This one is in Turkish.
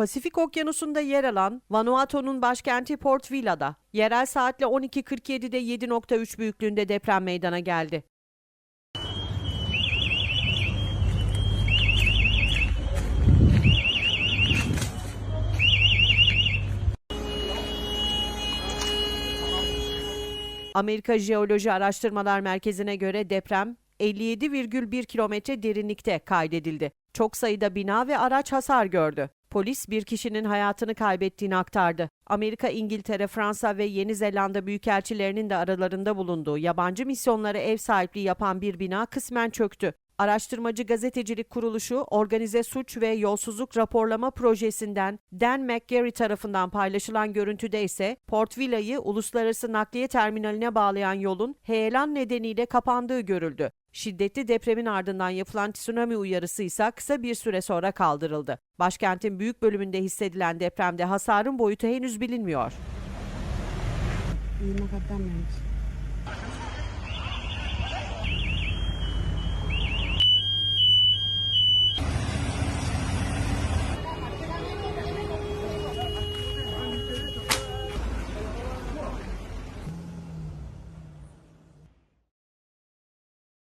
Pasifik Okyanusu'nda yer alan Vanuatu'nun başkenti Port Villa'da yerel saatle 12.47'de 7.3 büyüklüğünde deprem meydana geldi. Amerika Jeoloji Araştırmalar Merkezi'ne göre deprem 57,1 kilometre derinlikte kaydedildi. Çok sayıda bina ve araç hasar gördü. Polis bir kişinin hayatını kaybettiğini aktardı. Amerika, İngiltere, Fransa ve Yeni Zelanda büyükelçilerinin de aralarında bulunduğu yabancı misyonlara ev sahipliği yapan bir bina kısmen çöktü. Araştırmacı Gazetecilik Kuruluşu Organize Suç ve Yolsuzluk Raporlama Projesi'nden Dan McGarry tarafından paylaşılan görüntüde ise Port Villa'yı uluslararası nakliye terminaline bağlayan yolun heyelan nedeniyle kapandığı görüldü. Şiddetli depremin ardından yapılan tsunami uyarısı ise kısa bir süre sonra kaldırıldı. Başkentin büyük bölümünde hissedilen depremde hasarın boyutu henüz bilinmiyor.